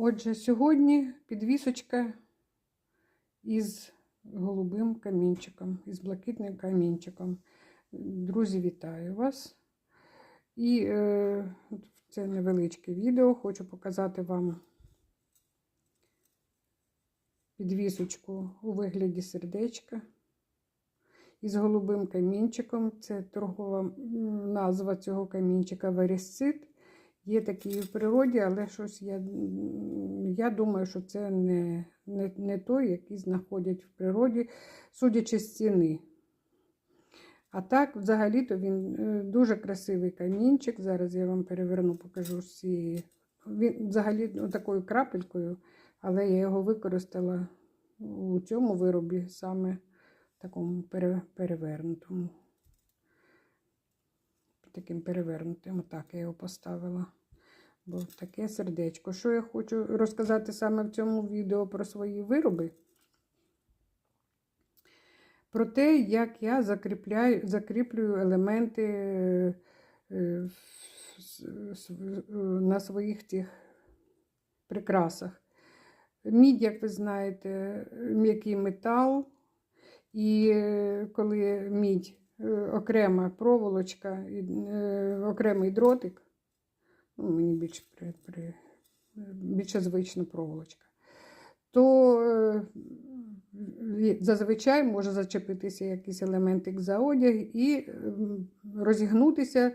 Отже, сьогодні підвісочка із голубим камінчиком, із блакитним камінчиком. Друзі, вітаю вас! І е, це невеличке відео. Хочу показати вам підвісочку у вигляді сердечка із голубим камінчиком. Це торгова назва цього камінчика варісцит. Є такі в природі, але щось я, я думаю, що це не, не, не той, який знаходять в природі, судячи з ціни. А так, взагалі-то він е, дуже красивий камінчик. Зараз я вам переверну, покажу всі. Він взагалі такою крапелькою, але я його використала у цьому виробі саме такому перевернутому. Таким перевернутим, отак я його поставила. Бо таке сердечко. Що я хочу розказати саме в цьому відео про свої вироби? Про те, як я закріпляю, закріплюю елементи е, е, е, на своїх цих прикрасах. Мідь, як ви знаєте, м'який метал. І коли мідь окрема проволочка, окремий дротик, ну, мені більш при, при, більше звична проволочка, то е, зазвичай може зачепитися якийсь елементик за одяг і розігнутися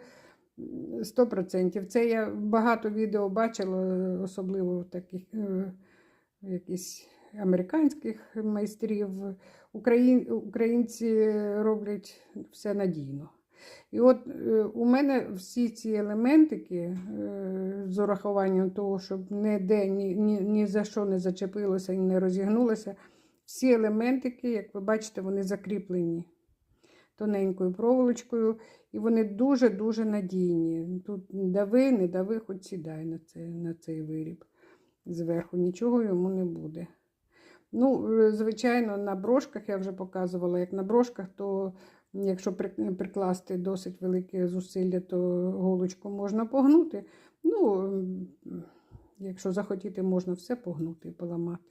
100%. Це я багато відео бачила, особливо таких е, якісь американських майстрів. Україн, українці роблять все надійно. І от е, у мене всі ці елементики, е, з урахуванням того, щоб ніде ні, ні, ні за що не зачепилося і не розігнулося, всі елементики, як ви бачите, вони закріплені тоненькою проволочкою, і вони дуже-дуже надійні. Тут дави, не дави, хоч сідай на цей, на цей виріб. Зверху нічого йому не буде. Ну, е, звичайно, на брошках я вже показувала, як на брошках, то якщо прикласти досить велике зусилля, то голочку можна погнути. Ну, якщо захотіти, можна все погнути і поламати.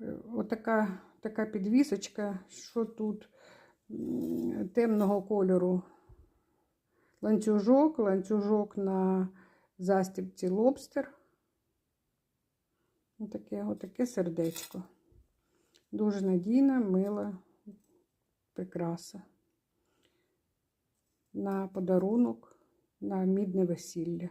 Е, Отака така підвісочка, що тут темного кольору ланцюжок, ланцюжок на застібці лобстер. Отаке, отаке сердечко. Дуже надійна, мила прикраса. На подарунок на мідне весілля.